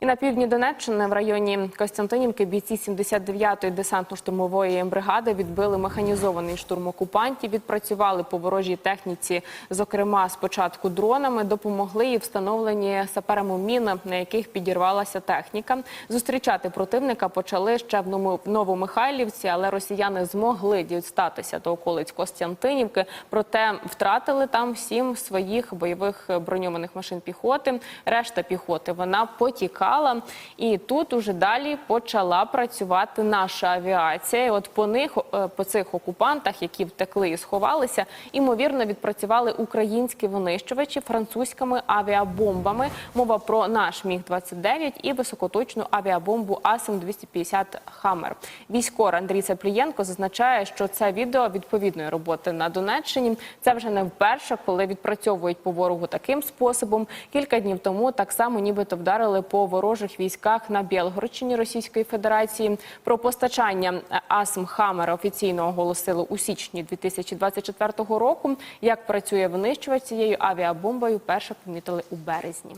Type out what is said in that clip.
І на півдні Донеччини в районі Костянтинівки бійці 79-ї десантно-штурмової бригади відбили механізований штурм окупантів, відпрацювали по ворожій техніці, зокрема спочатку дронами, допомогли і встановлені саперами міни, на яких підірвалася техніка. Зустрічати противника почали ще в Новомихайлівці, але росіяни змогли дістатися до околиць Костянтинівки, проте втратили там сім своїх бойових броньованих машин піхоти. Решта піхоти вона потікала, і тут уже далі почала працювати наша авіація. І От по них, е, по цих окупантах, які втекли і сховалися, імовірно відпрацювали українські винищувачі французькими авіабомбами. Мова про наш міг 29 і високоточну авіабомбу Асим 250 Хаммер. Військор Андрій Цеплієнко зазначає, що це відео відповідної роботи на Донеччині. Це вже не вперше, коли відпрацьовують по ворогу таким способом. Кілька днів тому так само, нібито вдарили по ворожих військах на Білгородщині Російської Федерації. Про постачання Асм Хамера офіційно оголосили у січні 2024 року. Як працює винищувач цією авіабомбою, перше помітили у березні.